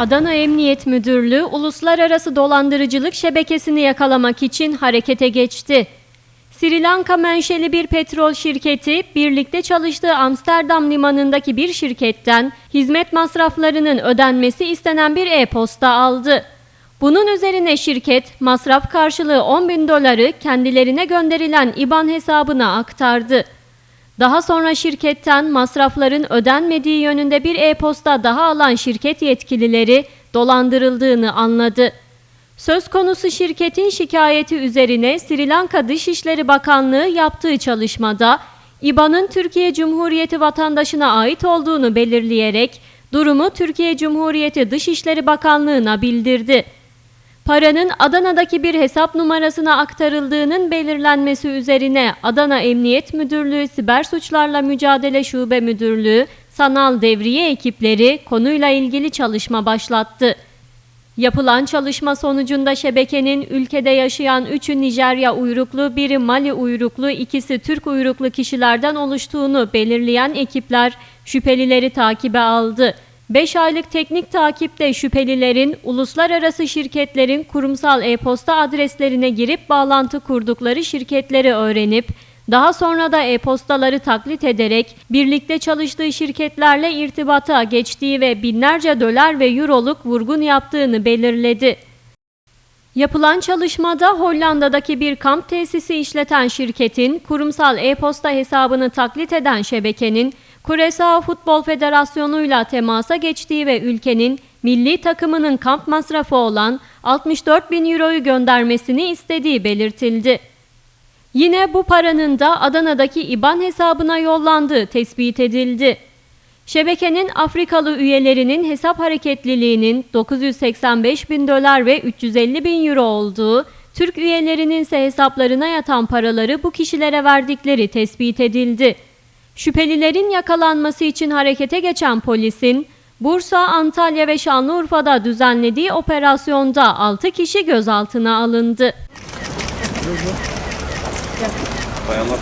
Adana Emniyet Müdürlüğü uluslararası dolandırıcılık şebekesini yakalamak için harekete geçti. Sri Lanka menşeli bir petrol şirketi birlikte çalıştığı Amsterdam limanındaki bir şirketten hizmet masraflarının ödenmesi istenen bir e-posta aldı. Bunun üzerine şirket masraf karşılığı 10 bin doları kendilerine gönderilen IBAN hesabına aktardı. Daha sonra şirketten masrafların ödenmediği yönünde bir e-posta daha alan şirket yetkilileri dolandırıldığını anladı. Söz konusu şirketin şikayeti üzerine Sri Lanka Dışişleri Bakanlığı yaptığı çalışmada İBAN'ın Türkiye Cumhuriyeti vatandaşına ait olduğunu belirleyerek durumu Türkiye Cumhuriyeti Dışişleri Bakanlığı'na bildirdi. Paranın Adana'daki bir hesap numarasına aktarıldığının belirlenmesi üzerine Adana Emniyet Müdürlüğü Siber Suçlarla Mücadele Şube Müdürlüğü sanal devriye ekipleri konuyla ilgili çalışma başlattı. Yapılan çalışma sonucunda şebekenin ülkede yaşayan 3'ü Nijerya uyruklu, biri Mali uyruklu, ikisi Türk uyruklu kişilerden oluştuğunu belirleyen ekipler şüphelileri takibe aldı. 5 aylık teknik takipte şüphelilerin uluslararası şirketlerin kurumsal e-posta adreslerine girip bağlantı kurdukları şirketleri öğrenip daha sonra da e-postaları taklit ederek birlikte çalıştığı şirketlerle irtibata geçtiği ve binlerce dolar ve euroluk vurgun yaptığını belirledi. Yapılan çalışmada Hollanda'daki bir kamp tesisi işleten şirketin kurumsal e-posta hesabını taklit eden şebekenin Kuresao Futbol Federasyonu'yla temasa geçtiği ve ülkenin milli takımının kamp masrafı olan 64 bin euroyu göndermesini istediği belirtildi. Yine bu paranın da Adana'daki IBAN hesabına yollandığı tespit edildi. Şebekenin Afrikalı üyelerinin hesap hareketliliğinin 985 bin dolar ve 350 bin euro olduğu, Türk üyelerinin ise hesaplarına yatan paraları bu kişilere verdikleri tespit edildi. Şüphelilerin yakalanması için harekete geçen polisin, Bursa, Antalya ve Şanlıurfa'da düzenlediği operasyonda 6 kişi gözaltına alındı. Bayanlar.